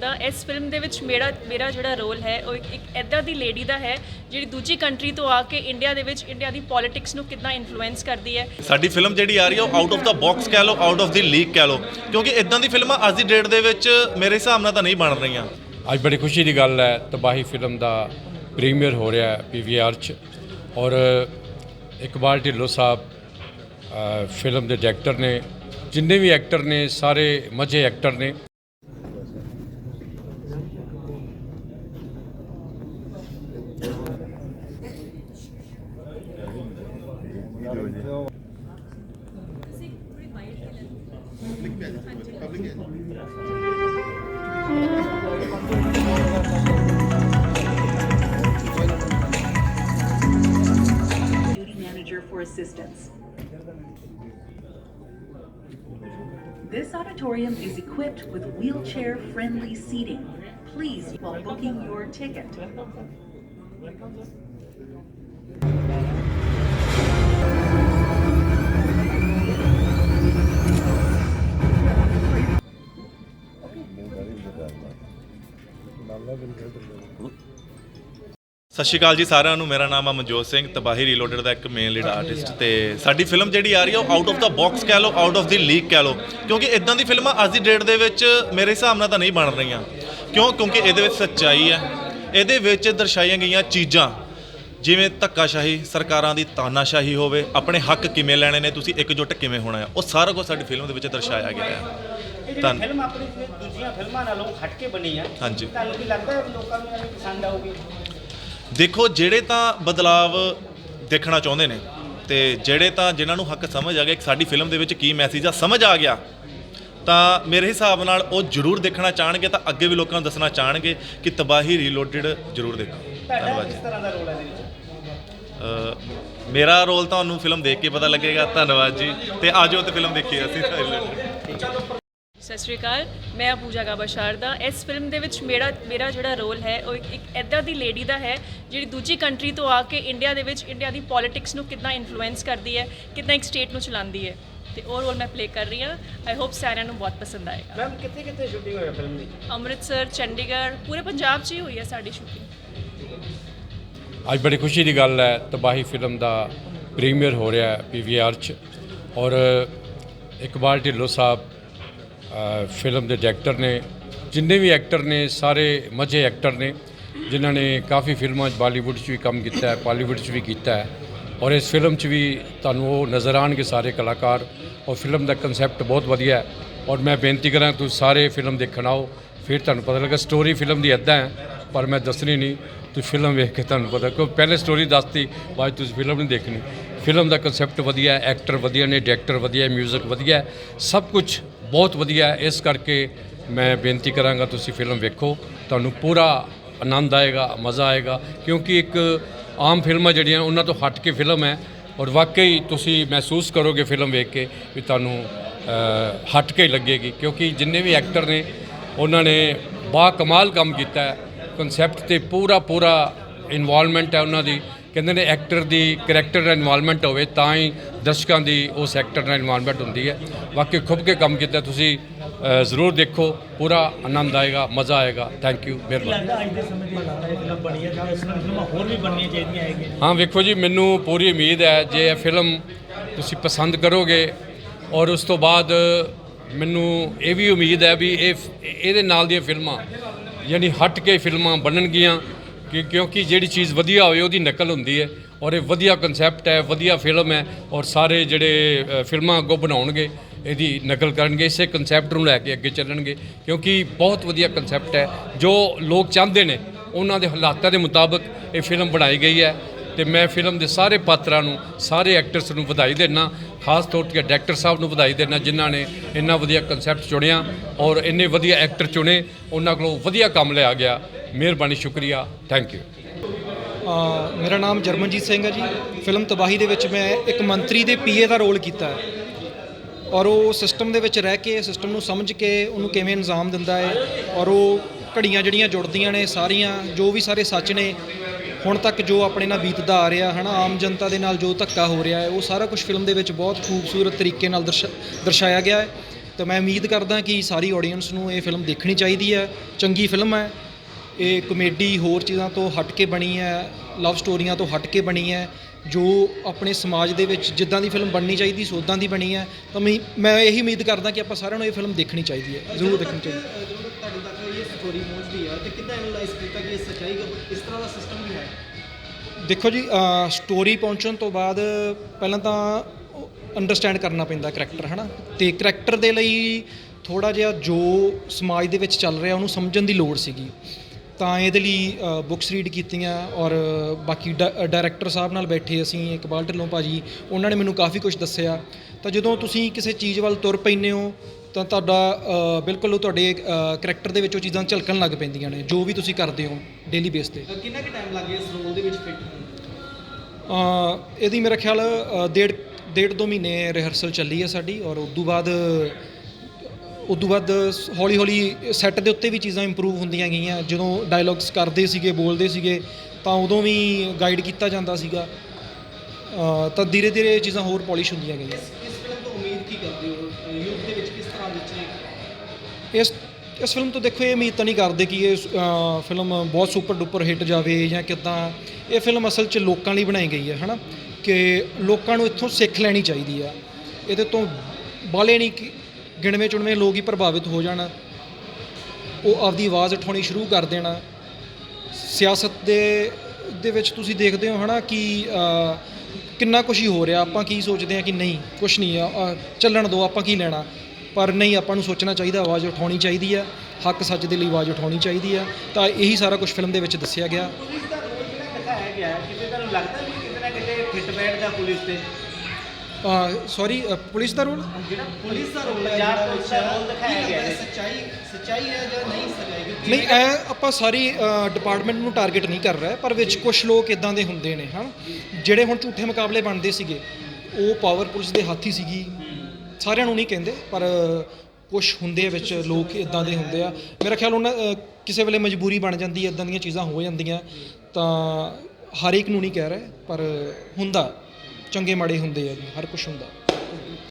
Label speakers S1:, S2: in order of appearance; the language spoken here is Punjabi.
S1: ਤਾਂ ਇਸ ਫਿਲਮ ਦੇ ਵਿੱਚ ਮੇਰਾ ਮੇਰਾ ਜਿਹੜਾ ਰੋਲ ਹੈ ਉਹ ਇੱਕ- ਇੱਕ ਐਦਾਂ ਦੀ ਲੇਡੀ ਦਾ ਹੈ ਜਿਹੜੀ ਦੂਜੀ ਕੰਟਰੀ ਤੋਂ ਆ ਕੇ ਇੰਡੀਆ ਦੇ ਵਿੱਚ ਇੰਡੀਆ ਦੀ ਪੋਲਿਟਿਕਸ ਨੂੰ ਕਿੰਨਾ ਇਨਫਲੂਐਂਸ ਕਰਦੀ ਹੈ।
S2: ਸਾਡੀ ਫਿਲਮ ਜਿਹੜੀ ਆ ਰਹੀ ਹੈ ਉਹ ਆਊਟ ਆਫ ਦਾ ਬਾਕਸ ਕਹਿ ਲਓ ਆਊਟ ਆਫ ਦੀ ਲੀਗ ਕਹਿ ਲਓ। ਕਿਉਂਕਿ ਇਦਾਂ ਦੀ ਫਿਲਮਾਂ ਅੱਜ ਦੀ ਡੇਟ ਦੇ ਵਿੱਚ ਮੇਰੇ ਹਿਸਾਬ ਨਾਲ ਤਾਂ ਨਹੀਂ ਬਣ ਰਹੀਆਂ।
S3: ਅੱਜ ਬੜੀ ਖੁਸ਼ੀ ਦੀ ਗੱਲ ਹੈ ਤਬਾਹੀ ਫਿਲਮ ਦਾ ਪ੍ਰੀਮੀਅਰ ਹੋ ਰਿਹਾ ਹੈ ਪੀਵੀਆਰ 'ਚ। ਔਰ ਇਕਬਾਲ ਢਿੱਲੋਂ ਸਾਹਿਬ ਫਿਲਮ ਦੇ ਡਾਇਰੈਕਟਰ ਨੇ ਜਿੰਨੇ ਵੀ ਐਕਟਰ ਨੇ ਸਾਰੇ ਮਜੇ ਐਕਟਰ ਨੇ।
S4: Duty manager for assistance. This auditorium is equipped with wheelchair-friendly seating. Please, while booking your ticket.
S2: ਸਤਿ ਸ਼੍ਰੀ ਅਕਾਲ ਜੀ ਸਾਰਿਆਂ ਨੂੰ। ਮੇਰਾ ਨਾਮ ਹੈ ਮਨਜੋਤ ਸਿੰਘ ਤਬਾਹੀ ਰੀਲੋਡਡ ਦਾ ਇੱਕ ਮੇਨ ਲੀਡ ਆਰਟਿਸਟ ਤੇ ਸਾਡੀ ਫਿਲਮ ਜਿਹੜੀ ਆ ਰਹੀ ਹੈ ਉਹ ਆਊਟ ਆਫ ਦਾ ਬਾਕਸ ਕਹਿ ਲਓ ਆਊਟ ਆਫ ਦੀ ਲੀਗ ਕਹਿ ਲਓ। ਕਿਉਂਕਿ ਇਦਾਂ ਦੀ ਫਿਲਮਾਂ ਅੱਜ ਦੀ ਡੇਟ ਦੇ ਵਿੱਚ ਮੇਰੇ ਹਿਸਾਬ ਨਾਲ ਤਾਂ ਨਹੀਂ ਬਣ ਰਹੀਆਂ। ਕਿਉਂ? ਕਿਉਂਕਿ ਇਹਦੇ ਵਿੱਚ ਸੱਚਾਈ ਹੈ ਇਹਦੇ ਵਿੱਚ ਦਰਸਾਈਆਂ ਗਈਆਂ ਚੀਜ਼ਾਂ ਜਿਵੇਂ ਧੱਕਾਸ਼ਾਹੀ ਸਰਕਾਰਾਂ ਦੀ ਤਾਨਾਸ਼ਾਹੀ ਹੋਵੇ ਆਪਣੇ ਹੱਕ ਕਿਵੇਂ ਲੈਣੇ ਨੇ ਤੁਸੀਂ ਇਕਜੁੱਟ ਕਿਵੇਂ ਹੋਣਾ ਹੈ? ਉਹ ਸਾਰਾ ਕੁਝ ਸਾਡੀ ਫਿਲਮ ਦੇ ਵਿੱਚ ਦਰਸਾਇਆ ਗਿਆ ਹੈ। ਧੰਨ-
S5: ਫਿਲਮ ਆਪਣੀ ਦੂਜੀਆਂ ਫਿਲਮਾਂ ਨਾਲੋਂ ਹਟ ਕੇ ਬਣੀ ਆ।
S2: ਹਾਂਜੀ।
S5: ਤੁਹਾਨੂੰ ਕੀ ਲੱਗਦਾ ਲੋਕਾਂ ਨੂੰ ਇਹ ਪਸੰਦ ਆਊਗੀ?
S2: ਦੇਖੋ ਜਿਹੜੇ ਤਾਂ ਬਦਲਾਵ ਦੇਖਣਾ ਚਾਹੁੰਦੇ ਨੇ ਤੇ ਜਿਹੜੇ ਤਾਂ ਜਿਨ੍ਹਾਂ ਨੂੰ ਹੱਕ ਸਮਝ ਆ ਗਿਆ ਕਿ ਸਾਡੀ ਫਿਲਮ ਦੇ ਵਿੱਚ ਕੀ ਮੈਸੇਜ ਆ ਸਮਝ ਆ ਗਿਆ ਤਾਂ ਮੇਰੇ ਹਿਸਾਬ ਨਾਲ ਉਹ ਜ਼ਰੂਰ ਦੇਖਣਾ ਚਾਹਣਗੇ ਤਾਂ ਅੱਗੇ ਵੀ ਲੋਕਾਂ ਨੂੰ ਦੱਸਣਾ ਚਾਹਣਗੇ ਕਿ ਤਬਾਹੀ ਰੀਲੋਡਡ ਜ਼ਰੂਰ ਦੇਖੋ। ਧੰਨਵਾਦ
S5: ਕਿਸ
S2: ਜੀ
S5: ਤਰ੍ਹਾਂ ਦਾ ਰੋਲ ਹੈ ਇਹਦੇ ਵਿੱਚ?
S2: ਅਹ ਮੇਰਾ ਰੋਲ ਤੁਹਾਨੂੰ ਫਿਲਮ ਦੇਖ ਕੇ ਪਤਾ ਲੱਗੇਗਾ। ਧੰਨਵਾਦ ਜੀ। ਤੇ ਆਜੋ ਤੇ ਫਿਲਮ ਦੇਖੀਏ ਅਸੀਂ।
S1: ਸਤਿ ਸ਼੍ਰੀ ਅਕਾਲ ਮੈਂ ਪੂਜਾ ਗਾਬਾ ਸ਼ਾਰਦਾ। ਇਸ ਫਿਲਮ ਦੇ ਵਿੱਚ ਮੇਰਾ ਮੇਰਾ ਜਿਹੜਾ ਰੋਲ ਹੈ ਉਹ ਇੱਕ- ਐਦਾਂ ਦੀ ਲੇਡੀ ਦਾ ਹੈ ਜਿਹੜੀ ਦੂਜੀ ਕੰਟਰੀ ਤੋਂ ਆ ਕੇ ਇੰਡੀਆ ਦੇ ਵਿੱਚ ਇੰਡੀਆ ਦੀ ਪੋਲਿਟਿਕਸ ਨੂੰ ਕਿੰਨਾ ਇਨਫਲੂਐਂਸ ਕਰਦੀ ਹੈ ਕਿੰਨਾ ਇੱਕ ਸਟੇਟ ਨੂੰ ਚਲਾਉਂਦੀ ਹੈ। ਤੇ ਉਹ ਰੋਲ ਮੈਂ ਪਲੇ ਕਰ ਰਹੀ ਹਾਂ। ਆਈ ਹੋਪ ਸਾਰਿਆਂ ਨੂੰ ਬਹੁਤ ਪਸੰਦ ਆਏਗਾ।
S5: ਮੈਮ ਕਿੱਥੇ ਕਿੱਥੇ ਸ਼ੂਟਿੰਗ ਹੋਈ ਹੈ ਫਿਲਮ ਦੀ?
S1: ਅੰਮ੍ਰਿਤਸਰ ਚੰਡੀਗੜ੍ਹ ਪੂਰੇ ਪੰਜਾਬ 'ਚ ਹੀ ਹੋਈ ਹੈ ਸਾਡੀ ਸ਼ੂਟਿੰਗ
S3: ਅੱਜ ਬੜੀ ਖੁਸ਼ੀ ਦੀ ਗੱਲ ਹੈ ਤਬਾਹੀ ਫਿਲਮ ਦਾ ਪ੍ਰੀਮੀਅਰ ਹੋ ਰਿਹਾ ਹੈ ਪੀਵੀਆਰ 'ਚ। ਔਰ ਇਕਬਾਲ ਢਿੱਲੋਂ ਸਾਹਿਬ ਫਿਲਮ ਦੇ ਡਾਇਰੈਕਟਰ ਨੇ, ਜਿੰਨੇ ਵੀ ਐਕਟਰ ਨੇ, ਸਾਰੇ ਮਜੇ ਐਕਟਰ ਨੇ, ਜਿਨ੍ਹਾਂ ਨੇ ਕਾਫੀ ਫਿਲਮਾਂ 'ਚ ਬਾਲੀਵੁੱਡ 'ਚ ਵੀ ਕੰਮ ਕੀਤਾ ਹੈ ਬਾਲੀਵੁੱਡ 'ਚ ਵੀ ਕੀਤਾ ਹੈ। ਔਰ ਇਸ ਫਿਲਮ 'ਚ ਵੀ ਤੁਹਾਨੂੰ ਉਹ ਨਜ਼ਰ ਆਉਣਗੇ ਸਾਰੇ ਕਲਾਕਾਰ, ਔਰ ਫਿਲਮ ਦਾ ਕਨਸੈਪਟ ਬਹੁਤ ਵਧੀਆ ਹੈ। ਔਰ ਮੈਂ ਬੇਨਤੀ ਕਰਾਂ, ਤੁਸੀਂ ਸਾਰੇ ਫਿਲਮ ਦੇਖਣ ਆਓ, ਫਿਰ ਤੁਹਾਨੂੰ ਪਤਾ ਲੱਗਾ ਸਟੋਰੀ ਫਿਲਮ ਦੀ ਇੱਦਾਂ ਹੈ, ਪਰ ਮੈਂ ਦੱਸਣੀ ਨਹੀਂ, ਤੁਸੀਂ ਫਿਲਮ ਵੇਖ ਕੇ ਤੁਹਾਨੂੰ ਪਤਾ ਕਿਉਂ ਪਹਿਲੇ ਸਟੋਰੀ ਦੱਸਤੀ, ਬਾਅਦ 'ਚ ਤੁਸੀਂ ਫਿਲਮ ਨਹੀਂ ਦੇਖਣੀ। ਫਿਲਮ ਦਾ ਕਨਸੈਪਟ ਵਧੀਆ ਹੈ ਐਕਟਰ ਵਧੀਆ ਨੇ ਡਾਇਰੈਕਟਰ ਵਧੀਆ ਹੈ 뮤직 ਵਧੀਆ ਹੈ, ਸਭ ਕੁਝ ਬਹੁਤ ਵਧੀਆ ਇਸ ਕਰਕੇ ਮੈਂ ਬੇਨਤੀ ਕਰਾਂਗਾ ਤੁਸੀਂ ਫਿਲਮ ਵੇਖੋ। ਤੁਹਾਨੂੰ ਪੂਰਾ ਆਨੰਦ ਆਏਗਾ, ਮਜ਼ਾ ਆਏਗਾ। ਕਿਉਂਕਿ ਇੱਕ ਆਮ ਫਿਲਮਾਂ ਜਿਹੜੀਆਂ, ਉਹਨਾਂ ਤੋਂ ਹਟ ਕੇ ਫਿਲਮ ਹੈ। ਔਰ ਵਾਕਈ ਤੁਸੀਂ ਮਹਿਸੂਸ ਕਰੋਗੇ ਫਿਲਮ ਵੇਖ ਕੇ ਵੀ ਤੁਹਾਨੂੰ ਹਟ ਕੇ ਲੱਗੇਗੀ। ਕਿਉਂਕਿ ਜਿੰਨੇ ਵੀ ਐਕਟਰ ਨੇ, ਉਹਨਾਂ ਨੇ ਬਾ ਕਮਾਲ ਕੰਮ ਕੀਤਾ ਹੈ। ਕਨਸੈਪਟ ਤੇ ਪੂਰਾ ਪੂਰਾ ਇਨਵੋਲਵਮੈਂਟ ਹੈ ਉਹਨਾਂ ਦੀ। ਕਹਿੰਦੇ ਨੇ ਐਕਟਰ ਦੀ ਕਰੈਕਟਰ ਨਾਲ ਇਨਵੋਲਵਮੈਂਟ ਹੋਵੇ ਤਾਂ ਹੀ ਦਰਸ਼ਕਾਂ ਦੀ ਉਸ ਐਕਟਰ ਨਾਲ ਇਨਵੋਲਵਮੈਂਟ ਹੁੰਦੀ ਹੈ। ਬਾਕੀ ਖੁੱਬ ਕੇ ਕੰਮ ਕੀਤਾ ਤੁਸੀਂ ਜ਼ਰੂਰ ਦੇਖੋ ਪੂਰਾ ਆਨੰਦ ਆਏਗਾ ਮਜ਼ਾ ਆਏਗਾ। ਥੈਂਕ ਯੂ ਮਿਹਰਬਾਨੀ
S6: ਦੇ ਦੀ ਦੀ
S3: ਹਾਂ ਵੇਖੋ ਜੀ ਮੈਨੂੰ ਪੂਰੀ ਉਮੀਦ ਹੈ ਜੇ ਇਹ ਫਿਲਮ ਤੁਸੀਂ ਪਸੰਦ ਕਰੋਗੇ ਔਰ ਉਸ ਤੋਂ ਬਾਅਦ ਮੈਨੂੰ ਇਹ ਵੀ ਉਮੀਦ ਹੈ ਵੀ ਇਹ ਇਹਦੇ ਨਾਲ ਦੀਆਂ ਫਿਲਮਾਂ ਯਾਨੀ ਹਟ ਕੇ ਫਿਲਮਾਂ ਬਣਨਗੀਆਂ ਕਿ ਕਿਉਂਕਿ ਜਿਹੜੀ ਚੀਜ਼ ਵਧੀਆ ਹੋਵੇ, ਉਹਦੀ ਨਕਲ ਹੁੰਦੀ ਹੈ ਔਰ ਇਹ ਵਧੀਆ ਕਨਸੈਪਟ ਹੈ, ਵਧੀਆ ਫਿਲਮ ਹੈ ਔਰ ਸਾਰੇ ਜਿਹੜੇ ਫਿਲਮਾਂ ਅੱਗੋਂ ਬਣਾਉਣਗੇ, ਇਹਦੀ ਨਕਲ ਕਰਨਗੇ, ਇਸੇ ਕਨਸੈਪਟ ਨੂੰ ਲੈ ਕੇ ਅੱਗੇ ਚੱਲਣਗੇ। ਕਿਉਂਕਿ ਬਹੁਤ ਵਧੀਆ ਕਨਸੈਪਟ ਹੈ। ਜੋ ਲੋਕ ਚਾਹੁੰਦੇ ਨੇ, ਉਹਨਾਂ ਦੇ ਹਾਲਾਤਾਂ ਦੇ ਮੁਤਾਬਕ ਇਹ ਫਿਲਮ ਬਣਾਈ ਗਈ ਹੈ। ਤੇ ਮੈਂ ਫਿਲਮ ਦੇ ਸਾਰੇ ਪਾਤਰਾਂ ਨੂੰ, ਸਾਰੇ ਐਕਟਰਸ ਨੂੰ ਵਧਾਈ ਦੇਣਾ ਖਾਸ ਤੌਰ ਤੇ ਡਾਇਰੈਕਟਰ ਸਾਹਿਬ ਨੂੰ ਵਧਾਈ ਦੇਣਾ ਜਿਨ੍ਹਾਂ ਨੇ ਇੰਨਾ ਵਧੀਆ ਕਨਸੈਪਟ ਚੁਣਿਆ ਔਰ ਇੰਨੇ ਵਧੀਆ ਐਕਟਰ ਚੁਣੇ, ਉਹਨਾਂ ਕੋਲੋਂ ਵਧੀਆ ਕੰਮ ਲਿਆ ਗਿਆ। ਮਿਹਰਬਾਨੀ, ਸ਼ੁਕਰੀਆ। ਥੈਂਕ ਯੂ
S7: ਮੇਰਾ ਨਾਮ ਜਰਮਨਜੀਤ ਸਿੰਘ ਹੈ ਜੀ। ਫਿਲਮ ਤਬਾਹੀ ਦੇ ਵਿੱਚ ਮੈਂ ਇੱਕ ਮੰਤਰੀ ਦੇ ਪੀਏ ਦਾ ਰੋਲ ਕੀਤਾ ਹੈ। ਔਰ ਉਹ ਸਿਸਟਮ ਦੇ ਵਿੱਚ ਰਹਿ ਕੇ, ਸਿਸਟਮ ਨੂੰ ਸਮਝ ਕੇ ਉਹਨੂੰ ਕਿਵੇਂ ਨਿਜ਼ਾਮ ਦਿੰਦਾ ਹੈ ਔਰ ਉਹ ਘੜੀਆਂ ਜਿਹੜੀਆਂ ਜੁੜਦੀਆਂ ਨੇ, ਸਾਰੀਆਂ, ਜੋ ਵੀ ਸਾਰੇ ਸੱਚ ਨੇ, ਹੁਣ ਤੱਕ ਜੋ ਆਪਣੇ ਨਾਲ ਬੀਤਦਾ ਆ ਰਿਹਾ, ਹਨਾ, ਆਮ ਜਨਤਾ ਦੇ ਨਾਲ ਜੋ ਧੱਕਾ ਹੋ ਰਿਹਾ ਹੈ, ਉਹ ਸਾਰਾ ਕੁਝ ਫਿਲਮ ਦੇ ਵਿੱਚ ਬਹੁਤ ਖੂਬਸੂਰਤ ਤਰੀਕੇ ਨਾਲ ਦਰਸ਼ਾ- ਦਰਸਾਇਆ ਗਿਆ ਹੈ। ਤਾਂ ਮੈਂ ਉਮੀਦ ਕਰਦਾ ਕਿ ਸਾਰੀ ਆਡੀਅנס ਨੂੰ ਇਹ ਫਿਲਮ ਦੇਖਣੀ ਚਾਹੀਦੀ ਹੈ। ਚੰਗੀ ਫਿਲਮ ਹੈ। ਇਹ ਕਮੇਡੀ ਹੋਰ ਚੀਜ਼ਾਂ ਤੋਂ ਹਟ ਕੇ ਬਣੀ ਹੈ ਲਵ ਸਟੋਰੀਆਂ ਤੋਂ ਹਟ ਕੇ ਬਣੀ ਹੈ ਜੋ ਆਪਣੇ ਸਮਾਜ ਦੇ ਵਿੱਚ ਜਿੱਦਾਂ ਦੀ ਫਿਲਮ ਬਣਨੀ ਚਾਹੀਦੀ ਸੀ ਉਦਾਂ ਦੀ ਬਣੀ ਹੈ ਤਾਂ ਮੈਂ ਮੈਂ ਇਹੀ ਉਮੀਦ ਕਰਦਾ ਕਿ ਆਪਾਂ ਸਾਰਿਆਂ ਨੂੰ ਇਹ ਫਿਲਮ ਦੇਖਣੀ ਚਾਹੀਦੀ ਹੈ ਜ਼ਰੂਰ ਦੇਖਣੀ ਚਾਹੀਦੀ ਹੈ।
S8: ਜਦੋਂ ਤੁਹਾਡੇ ਤੱਕ ਇਹ ਸਟੋਰੀ ਪਹੁੰਚਦੀ ਹੈ ਤੇ ਕਿੱਦਾਂ ਐਨਾਲਾਈਜ਼ ਕੀਤਾ ਕਿ ਇਹ ਸੱਚਾਈ ਇਸ ਤਰ੍ਹਾਂ ਦਾ ਸਿਸਟਮ ਵੀ ਹੈ?
S7: ਦੇਖੋ ਜੀ ਸਟੋਰੀ ਪਹੁੰਚਣ ਤੋਂ ਬਾਅਦ ਪਹਿਲਾਂ ਤਾਂ ਅੰਡਰਸਟੈਂਡ ਕਰਨਾ ਪੈਂਦਾ ਕਰੈਕਟਰ ਹਨਾ? ਤੇ ਕਰੈਕਟਰ ਦੇ ਲਈ ਥੋੜਾ ਜਿਹਾ ਜੋ ਸਮਾਜ ਦੇ ਵਿੱਚ ਚੱਲ ਰਿਹਾ ਉਹਨੂੰ ਸਮਝਣ ਦੀ ਲੋੜ ਸੀਗੀ। ਤਾਂ ਇਹਦੇ ਲਈ ਬੁੱਕਸ ਰੀਡ ਕੀਤੀਆਂ ਔਰ ਬਾਕੀ ਡਾਇਰੈਕਟਰ ਸਾਹਿਬ ਨਾਲ ਬੈਠੇ ਅਸੀਂ ਇਕਬਾਲ ਢਿੱਲੋਂ ਭਾਜੀ ਉਹਨਾਂ ਨੇ ਮੈਨੂੰ ਕਾਫੀ ਕੁਝ ਦੱਸਿਆ। ਤਾਂ ਜਦੋਂ ਤੁਸੀਂ ਕਿਸੇ ਚੀਜ਼ ਵੱਲ ਤੁਰ ਪੈਂਦੇ ਹੋ ਤਾਂ ਤੁਹਾਡਾ ਬਿਲਕੁਲ ਉਹ ਤੁਹਾਡੇ ਕਰੈਕਟਰ ਦੇ ਵਿੱਚ ਉਹ ਚੀਜ਼ਾਂ ਝਲਕਣ ਲੱਗ ਪੈਂਦੀਆਂ ਨੇ ਜੋ ਵੀ ਤੁਸੀਂ ਕਰਦੇ ਹੋ ਡੇਲੀ ਬੇਸ ਤੇ।
S8: ਕਿੰਨਾ ਕੁ ਟਾਈਮ ਲੱਗ ਗਿਆ ਇਸ ਰੋਲ ਦੇ ਵਿੱਚ ਫਿੱਟ ਹੋਣ
S7: ਇਹਦੀ ਮੇਰਾ ਖਿਆਲ ਡੇਢ ਡੇਢ ਦੋ ਮਹੀਨੇ ਰਿਹਰਸਲ ਚੱਲੀ ਹੈ ਸਾਡੀ ਔਰ ਉਸ ਤੋਂ ਬਾਅਦ ਤੋਂ ਬਾਅਦ ਹੌਲੀ ਹੌਲੀ ਸੈੱਟ ਦੇ ਉੱਤੇ ਵੀ ਚੀਜ਼ਾਂ ਇੰਪਰੂਵ ਹੁੰਦੀਆਂ ਗਈਆਂ। ਜਦੋਂ ਡਾਇਲੌਗਸ ਕਰਦੇ ਸੀਗੇ ਬੋਲਦੇ ਸੀਗੇ ਤਾਂ ਉਦੋਂ ਵੀ ਗਾਈਡ ਕੀਤਾ ਜਾਂਦਾ ਸੀਗਾ। ਤਾਂ ਧੀਰੇ ਧੀਰੇ ਇਹ ਚੀਜ਼ਾਂ ਹੋਰ ਪਾਲਿਸ਼ ਹੁੰਦੀਆਂ ਗਈਆਂ।
S8: ਇਸ ਫਿਲਮ ਤੋਂ ਉਮੀਦ ਕੀ ਕਰਦੇ ਹੋ? ਯੂਥ ਦੇ ਵਿੱਚ ਕਿਸ ਤਰ੍ਹਾਂ ਵਿੱਚ
S7: ਇਸ ਇਸ ਫਿਲਮ ਤੋਂ ਦੇਖੋ ਇਹ ਉਮੀਦ ਤਾਂ ਨਹੀਂ ਕਰਦੇ ਕਿ ਇਹ ਫਿਲਮ ਬਹੁਤ ਸੁਪਰ ਡੁਪਰ ਹਿੱਟ ਜਾਵੇ ਜਾਂ ਕਿਦਾਂ। ਇਹ ਫਿਲਮ ਅਸਲ 'ਚ ਲੋਕਾਂ ਲਈ ਬਣਾਈ ਗਈ ਹੈ ਹਨਾ? ਕਿ ਲੋਕਾਂ ਨੂੰ ਇੱਥੋਂ ਸਿੱਖ ਲੈਣੀ ਚਾਹੀਦੀ ਆ। ਇਹਦੇ ਤੋਂ ਬਾਲੇ ਨਹੀਂ ਕਿ ਗਿਣਵੇਂ ਚੁਣਵੇਂ ਲੋਕ ਹੀ ਪ੍ਰਭਾਵਿਤ ਹੋ ਜਾਣ। ਉਹ ਆਪਦੀ ਆਵਾਜ਼ ਉਠਾਉਣੀ ਸ਼ੁਰੂ ਕਰ ਦੇਣਾ। ਸਿਆਸਤ ਦੇ ਦੇ ਵਿੱਚ ਤੁਸੀਂ ਦੇਖਦੇ ਹੋ ਹਨਾ ਕਿ ਕਿੰਨਾ ਕੁਝ ਹੀ ਹੋ ਰਿਹਾ। ਆਪਾਂ ਕੀ ਸੋਚਦੇ ਆ ਕਿ ਨਹੀਂ ਕੁਝ ਨਹੀਂ ਆ ਚੱਲਣ ਦਿਓ ਆਪਾਂ ਕੀ ਲੈਣਾ? ਪਰ ਨਹੀਂ, ਆਪਾਂ ਨੂੰ ਸੋਚਣਾ ਚਾਹੀਦਾ, ਆਵਾਜ਼ ਉਠਾਉਣੀ ਚਾਹੀਦੀ ਆ। ਹੱਕ ਸੱਚ ਦੇ ਲਈ ਆਵਾਜ਼ ਉਠਾਉਣੀ ਚਾਹੀਦੀ ਆ। ਤਾਂ ਇਹੀ ਸਾਰਾ ਕੁਝ ਫਿਲਮ ਦੇ ਵਿੱਚ ਦੱਸਿਆ ਗਿਆ।
S5: ਪੁਲਿਸ ਦਾ ਰੋਲ ਜਿਹੜਾ ਦਿਖਾਇਆ ਗਿਆ ਹੈ ਤੁਹਾਨੂੰ ਲੱਗਦਾ ਵੀ ਕਿਤੇ ਨਾ ਕਿਤੇ ਫਿੱਟ ਬੈਠਦਾ ਪੁਲਿਸ ਤੇ?
S7: ਸੌਰੀ ਪੁਲਿਸ ਦਾ ਰੋਲ?
S5: ਜਿਹੜਾ ਪੁਲਿਸ ਦਾ ਰੋਲ ਪੰਜਾਬ ਪੁਲਿਸ ਦਾ ਰੋਲ ਦਿਖਾਇਆ ਗਿਆ ਹੈ?
S8: ਸੱਚਾਈ ਸੱਚਾਈ ਹੈ ਜਾਂ ਨਹੀਂ ਸੱਚਾਈ? ਕਿਉਂਕਿ
S7: ਨਹੀਂ ਐ ਆਪਾਂ ਸਾਰੀ ਡਿਪਾਰਟਮੈਂਟ ਨੂੰ ਟਾਰਗੇਟ ਨਹੀਂ ਕਰ ਰਿਹਾ ਪਰ ਵਿੱਚ ਕੁਝ ਲੋਕ ਇਦਾਂ ਦੇ ਹੁੰਦੇ ਨੇ ਹਨ? ਜਿਹੜੇ ਹੁਣ ਝੂਠੇ ਮੁਕਾਬਲੇ ਬਣਦੇ ਸੀਗੇ ਉਹ ਪਾਵਰ ਪੁਲਿਸ ਦੇ ਹੱਥ ਹੀ ਸੀਗੀ। ਸਾਰਿਆਂ ਨੂੰ ਨਹੀਂ ਕਹਿੰਦੇ ਪਰ ਕੁਝ ਹੁੰਦੇ ਵਿੱਚ ਲੋਕ ਇਦਾਂ ਦੇ ਹੁੰਦੇ ਆ। ਮੇਰਾ ਖਿਆਲ ਉਹਨਾਂ ਕਿਸੇ ਵੇਲੇ ਮਜਬੂਰੀ ਬਣ ਜਾਂਦੀ ਹੈ ਇਦਾਂ ਦੀਆਂ ਚੀਜ਼ਾਂ ਹੋ ਜਾਂਦੀਆਂ ਤਾਂ ਹਰ ਇੱਕ ਨੂੰ ਨਹੀਂ ਕਹਿ ਰਿਹਾ ਪਰ ਹੁੰਦਾ। ਚੰਗੇ ਮਾੜੇ ਹੁੰਦੇ ਆ ਜੀ ਹਰ ਕੁਛ ਹੁੰਦਾ।